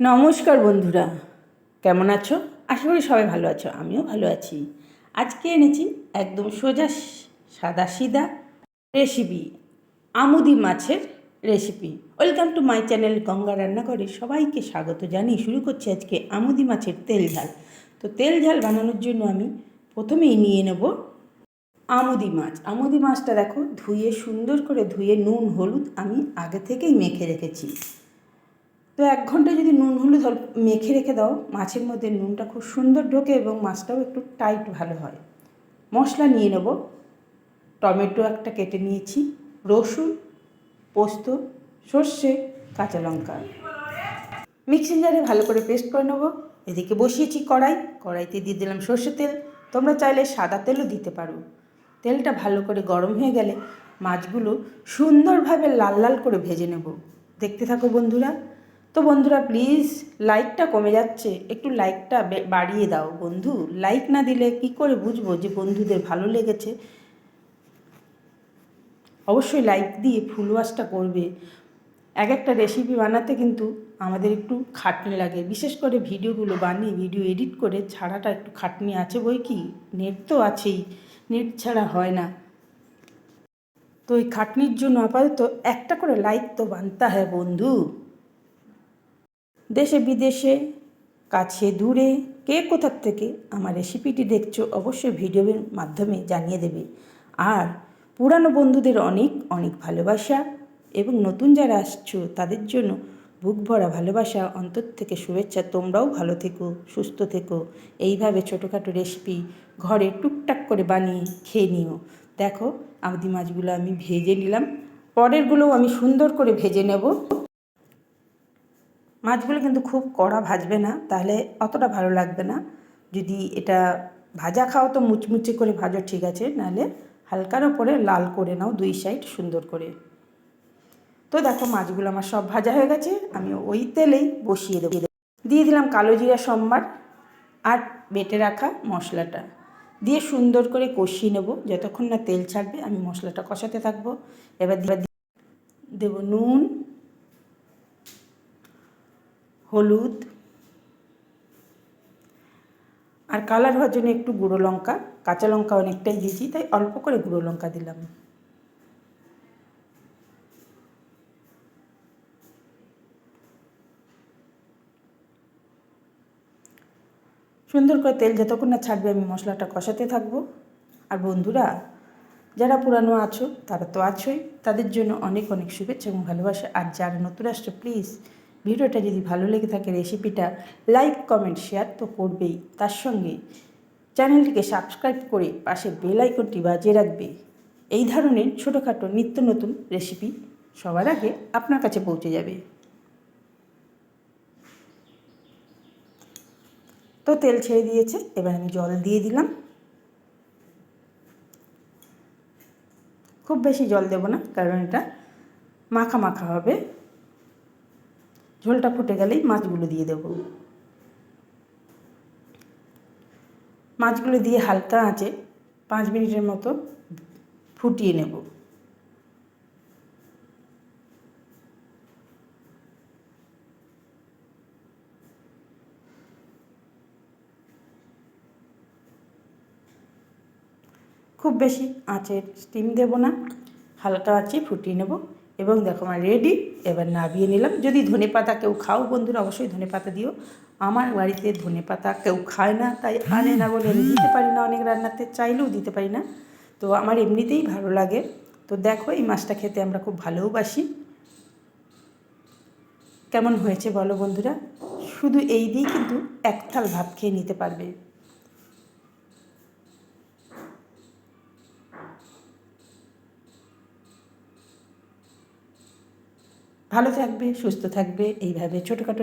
নমস্কার বন্ধুরা, কেমন আছো? আশা করি সবাই ভালো আছো, আমিও ভালো আছি। আজকে এনেছি একদম সোজা সাদা সিধা রেসিপি আমুদি মাছের recipe welcome to my channel Ganga রান্নাঘরে সবাইকে স্বাগত জানিয়ে শুরু করছি আজকে আমুদি মাছের তেল ঝাল। তো তেল ঝাল বানানোর জন্য আমি প্রথমেই নিয়ে নেব আমুদি মাছ। আমুদি মাছটা দেখো, ধুয়ে সুন্দর করে ধুয়ে নুন, হলুদ আমি আগে থেকেই মেখে রেখেছি। তো এক ঘণ্টা যদি নুন হলুদ মেখে রেখে দাও, মাছের মধ্যে নুনটা খুব সুন্দর ঢোকে এবং মাছটাও একটু টাইট ভালো হয়। মশলা নিয়ে নেব। টমেটো একটা কেটে নিয়েছি, রসুন, পোস্ত, সর্ষে, কাঁচা লঙ্কা। মিক্সিং জারে ভালো করে পেস্ট করে নেব। এদিকে বসিয়েছি কড়াই, কড়াইতে দিয়ে দিলাম সর্ষে তেল। তোমরা চাইলে সাদা তেলও দিতে পারো। তেলটা ভালো করে গরম হয়ে গেলে মাছগুলো সুন্দরভাবে লাল লাল করে ভেজে নেব। দেখতে থাকো বন্ধুরা। তো বন্ধুরা প্লিজ লাইকটা কমে যাচ্ছে। একটু লাইকটা বাড়িয়ে দাও বন্ধু। লাইক না দিলে কি করে বুঝব যে বন্ধুদের ভালো লেগেছে? অবশ্যই লাইক দিয়ে ফুল ওয়াশটা করবে। এক একটা রেসিপি বানাতে কিন্তু আমাদের একটু খাটনি লাগে। বিশেষ করে ভিডিওগুলো বানিয়ে ভিডিও এডিট করে ছাড়াটা একটু খাটনি আছে বই কি? নেট তো আছেই। নেট ছাড়া হয় না। তো ওই খাটনির জন্য আপাতত একটা করে লাইক তো বানতে হয় বন্ধু। দেশে বিদেশে, কাছে দূরে, কে কোথার থেকে আমার রেসিপিটি দেখছ অবশ্যই ভিডিওর মাধ্যমে জানিয়ে দেবে। আর পুরানো বন্ধুদের অনেক অনেক ভালোবাসা এবং নতুন যারা আসছো তাদের জন্য বুক ভরা ভালোবাসা, অন্তর থেকে শুভেচ্ছা। তোমরাও ভালো থেকো, সুস্থ থেকো। এইভাবে ছোটোখাটো রেসিপি ঘরে টুকটাক করে বানিয়ে খেয়ে নিও। দেখো আমদি মাছগুলো আমি ভেজে নিলাম। পরেরগুলোও আমি সুন্দর করে ভেজে নেব। মাছগুলো কিন্তু খুব কড়া ভাজবে না, তাহলে অতটা ভালো লাগবে না। যদি এটা ভাজা খাও তো মুচমুচে করে ভাজো, ঠিক আছে। নাহলে হালকার ওপরে লাল করে নাও, দুই সাইড সুন্দর করে। তো দেখো মাছগুলো আমার সব ভাজা হয়ে গেছে, আমি ওই তেলেই বসিয়ে দেবো। দিয়ে দিলাম কালো জিরা সম্বার আর বেটে রাখা মশলাটা। দিয়ে সুন্দর করে কষিয়ে নেব, যতক্ষণ না তেল ছাড়বে, আমি মশলাটা কষাতে থাকব। এবার দেব নুন হলুদ। আর কালার হওয়ার জন্য একটু গুঁড়ো লঙ্কা, কাঁচা লঙ্কা অনেকটাই দিয়েছি, তাই অল্প করে গুঁড়ো লঙ্কা দিলাম। সুন্দর করে তেল যতক্ষণ না ছাড়বে আমি মশলাটা কষাতে থাকব। আর বন্ধুরা, যারা পুরানো আছো, তারা তো আছোই। তাদের জন্য অনেক অনেক শুভেচ্ছা এবং ভালোবাসা। আর যারা নতুন আসছো প্লিজ ভিডিওটা যদি ভালো লেগে থাকে রেসিপিটা লাইক, কমেন্ট, শেয়ার তো করবেই। তার সঙ্গে চ্যানেলটিকে সাবস্ক্রাইব করে পাশে বেল আইকনটি বাজিয়ে রাখবে। এই ধরনের ছোটোখাটো নিত্য নতুন রেসিপি সবার আগে আপনার কাছে পৌঁছে যাবে। তো তেল ছেড়ে দিয়েছে, এবার আমি জল দিয়ে দিলাম। খুব বেশি জল দেব না, কারণ এটা মাখা মাখা হবে। ঝোলটা ফুটে গেলেই মাছগুলো দিয়ে দেব। মাছগুলো দিয়ে হালকা আঁচে পাঁচ মিনিটের মতো ফুটিয়ে নেব। খুব বেশি আঁচের স্টিম দেব না, হালকা আঁচে ফুটিয়ে নেব। এবং দেখো আমার রেডি এবার নাবিয়ে নিলাম। যদি ধনে পাতা কেউ খাও বন্ধুরা, অবশ্যই ধনে পাতা দিও। আমার বাড়িতে ধনে পাতা কেউ খায় না, তাই আনে না বলে আমি দিতে পারি না। অনেক রান্নাতে চাইলেও দিতে পারি না। তো আমার এমনিতেই ভালো লাগে। তো দেখো, এই মাছটা খেতে আমরা খুব ভালোবাসি। কেমন হয়েছে বলো বন্ধুরা? শুধু এই দিয়েই কিন্তু এক থাল ভাত খেয়ে নিতে পারবে। ভালো থাকবে সুস্থ থাকবে এইভাবে ছোটোখাটো